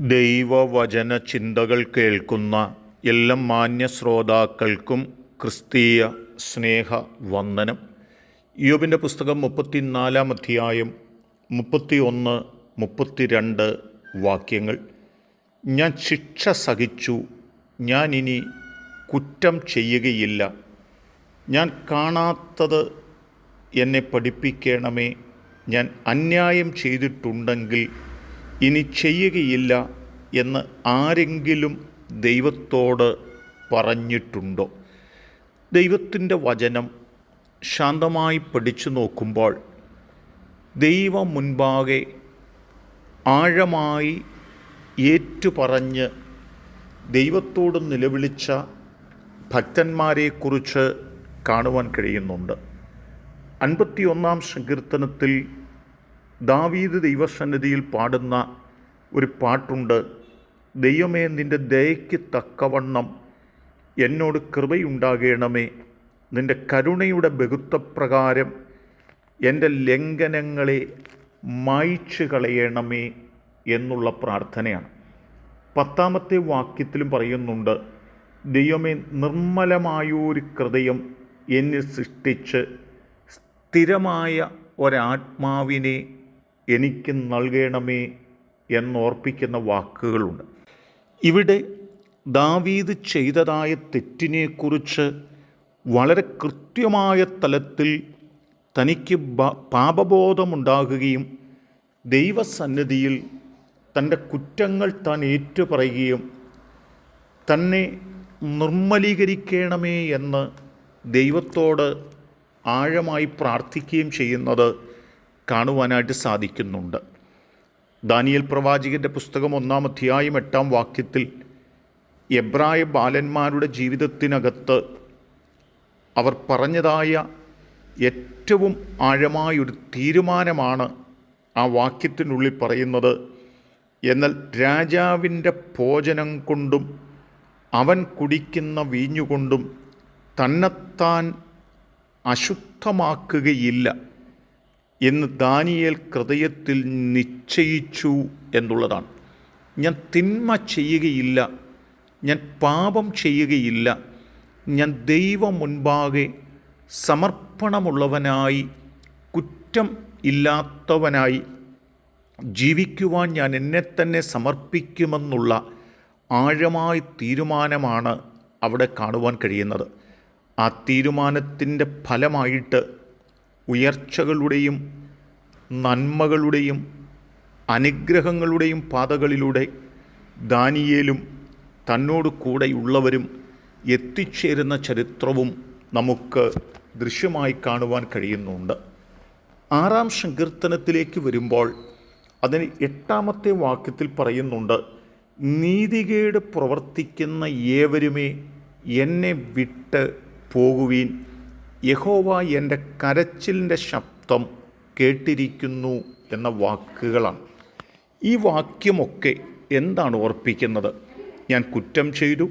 ദൈവവചന ചിന്തകൾ കേൾക്കുന്ന എല്ലാ മാന്യ ശ്രോതാക്കൾക്കും ക്രിസ്തീയ സ്നേഹ വന്ദനം യോബിന്റെ പുസ്തകം മുപ്പത്തിനാലാം അധ്യായം മുപ്പത്തി ഒന്ന് മുപ്പത്തിരണ്ട് വാക്യങ്ങൾ. ഞാൻ ശിക്ഷ സഹിച്ചു ഇനി കുറ്റം ചെയ്യുകയില്ല. ഞാൻ കാണാത്തത് എന്നെ പഠിപ്പിക്കണമേ ഞാൻ അന്യായം ചെയ്തിട്ടുണ്ടെങ്കിൽ ഇനി ചെയ്യുകയില്ല എന്ന് ആരെങ്കിലും ദൈവത്തോട് പറഞ്ഞിട്ടുണ്ടോ? ദൈവത്തിന്റെ വചനം ശാന്തമായി പഠിച്ചു നോക്കുമ്പോൾ ദൈവം മുൻപാകെ ആഴമായി ഏറ്റുപറഞ്ഞ് ദൈവത്തോട് നിലവിളിച്ച ഭക്തന്മാരെക്കുറിച്ച് കാണുവാൻ കഴിയുന്നുണ്ട്. അൻപത്തിയൊന്നാം സങ്കീർത്തനത്തിൽ ദാവീദ് ദൈവസന്നിധിയിൽ പാടുന്ന ഒരു പാട്ടുണ്ട് ദൈവമേ നിന്റെ ദയയ്ക്ക് തക്കവണ്ണം എന്നോട് കൃപയുണ്ടാകണമേ. നിന്റെ കരുണയുടെ ബഹുത്വപ്രകാരം എന്റെ ലംഘനങ്ങളെ മായ്ച്ചു കളയണമേ എന്നുള്ള പ്രാർത്ഥനയാണ്. പത്താമത്തെ വാക്യത്തിലും പറയുന്നുണ്ട് ദൈവമേ നിർമ്മലമായൊരു ഹൃദയം എന്നെ സൃഷ്ടിച്ച് സ്ഥിരമായ ഒരാത്മാവിനെ എനിക്ക് നൽകണമേ എന്നോർപ്പിക്കുന്ന വാക്കുകളുണ്ട്. ഇവിടെ ദാവീദ് ചെയ്തതായ തെറ്റിനെക്കുറിച്ച് വളരെ കൃത്യമായ തലത്തിൽ തനിക്ക് പാപബോധമുണ്ടാകുകയും ദൈവസന്നിധിയിൽ തന്റെ കുറ്റങ്ങൾ താൻ ഏറ്റുപറയുകയും തന്നെ നിർമ്മലീകരിക്കണമേ എന്ന് ദൈവത്തോട് ആഴമായി പ്രാർത്ഥിക്കുകയും ചെയ്യുന്നത് കാണുവാനായിട്ട് സാധിക്കുന്നുണ്ട്. ദാനിയൽ പ്രവാചകന്റെ പുസ്തകം ഒന്നാം അധ്യായം എട്ടാം വാക്യത്തിൽ എബ്രായ ബാലന്മാരുടെ ജീവിതത്തിനകത്ത് അവർ പറഞ്ഞതായ ഏറ്റവും ആഴമായൊരു തീരുമാനമാണ് ആ വാക്യത്തിനുള്ളിൽ പറയുന്നത്. എന്നാൽ രാജാവിന്റെ ഭോജനം കൊണ്ടും അവൻ കുടിക്കുന്ന വീഞ്ഞുകൊണ്ടും തന്നെത്താൻ അശുദ്ധമാക്കുകയില്ല എന്ന് ദാനിയേൽ ഹൃദയത്തിൽ നിശ്ചയിച്ചു എന്നുള്ളതാണ്. ഞാൻ തിന്മ ചെയ്യുകയില്ല ഞാൻ പാപം ചെയ്യുകയില്ല ഞാൻ ദൈവം മുൻപാകെ സമർപ്പണമുള്ളവനായി കുറ്റം ഇല്ലാത്തവനായി ജീവിക്കുവാൻ ഞാൻ എന്നെ തന്നെ സമർപ്പിക്കുമെന്നുള്ള ആഴമായ തീരുമാനമാണ് അവിടെ കാണുവാൻ കഴിയുന്നത്. ആ തീരുമാനത്തിന്റെ ഫലമായിട്ട് ഉയർച്ചകളുടെയും നന്മകളുടെയും അനുഗ്രഹങ്ങളുടെയും പാതകളിലൂടെ ദാനിയേലും തന്നോട് കൂടെയുള്ളവരും എത്തിച്ചേരുന്ന ചരിത്രവും നമുക്ക് ദൃശ്യമായി കാണുവാൻ കഴിയുന്നുണ്ട്. ആറാം സങ്കീർത്തനത്തിലേക്ക് വരുമ്പോൾ അതിന് എട്ടാമത്തെ വാക്യത്തിൽ പറയുന്നുണ്ട് നീതികേട് പ്രവർത്തിക്കുന്ന ഏവരുമേ എന്നെ വിട്ട് പോകുവീൻ. യഹോവ എന്റെ കരച്ചിലിന്റെ ശബ്ദം കേട്ടിരിക്കുന്നു എന്ന വാക്കുകളാണ്. ഈ വാക്യമൊക്കെ എന്താണ് ഓർപ്പിക്കുന്നത്? ഞാൻ കുറ്റം ചെയ്തു.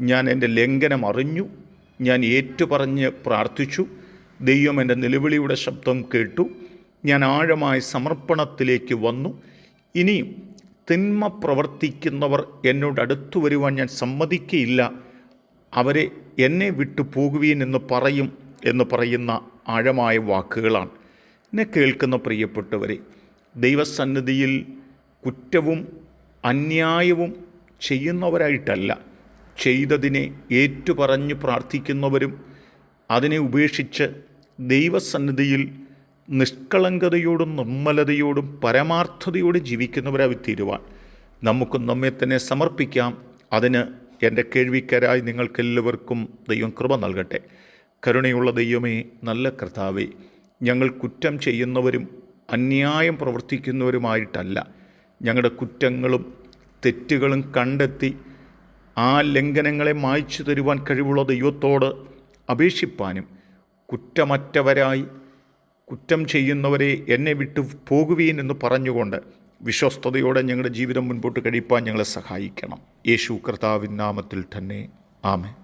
ഞാൻ എന്റെ ലംഘനം അറിഞ്ഞു. ഞാൻ ഏറ്റുപറഞ്ഞ് പ്രാർത്ഥിച്ചു. ദൈവം എന്റെ നിലവിളിയുടെ ശബ്ദം കേട്ടു. ഞാൻ ആഴമായ സമർപ്പണത്തിലേക്ക് വന്നു. ഇനിയും തിന്മ പ്രവർത്തിക്കുന്നവർ എന്നോട് അടുത്തു വരുവാൻ ഞാൻ സമ്മതിക്കയില്ല. അവരെ എന്നെ വിട്ടു പോകുവീൻ എന്ന് പറയും എന്ന് പറയുന്ന ആഴമായ വാക്കുകളാണ്. എന്നെ കേൾക്കുന്ന പ്രിയപ്പെട്ടവരെ ദൈവസന്നിധിയിൽ കുറ്റവും അന്യായവും ചെയ്യുന്നവരായിട്ടല്ല. ചെയ്തതിനെ ഏറ്റുപറഞ്ഞ് പ്രാർത്ഥിക്കുന്നവരും അതിനെ ഉപേക്ഷിച്ച് ദൈവസന്നിധിയിൽ നിഷ്കളങ്കതയോടും നിർമ്മലതയോടും പരമാർത്ഥതയോടും ജീവിക്കുന്നവരായി തീരുവാൻ നമുക്ക് നമ്മെ തന്നെ സമർപ്പിക്കാം. അതിന് എന്റെ കേൾവിക്കാരായി നിങ്ങൾക്കെല്ലാവർക്കും ദൈവം കൃപ നൽകട്ടെ. കരുണയുള്ള ദൈവമേ നല്ല കർത്താവേ ഞങ്ങൾ കുറ്റം ചെയ്യുന്നവരും അന്യായം പ്രവർത്തിക്കുന്നവരുമായിട്ടല്ല. ഞങ്ങളുടെ കുറ്റങ്ങളും തെറ്റുകളും കണ്ടെത്തി ആ ലംഘനങ്ങളെ മായ്ച്ചു തരുവാൻ കഴിവുള്ള ദൈവത്തോട് അപേക്ഷിപ്പാനും കുറ്റമറ്റവരായി കുറ്റം ചെയ്യുന്നവരെ എന്നെ വിട്ടു പോകുവീൻ എന്ന് പറഞ്ഞുകൊണ്ട് വിശ്വസ്തയോടെ ഞങ്ങളുടെ ജീവിതം മുൻപോട്ട് കഴിപ്പാൻ ഞങ്ങളെ സഹായിക്കണം. യേശു കർത്താവിൻ നാമത്തിൽ തന്നെ. ആമേ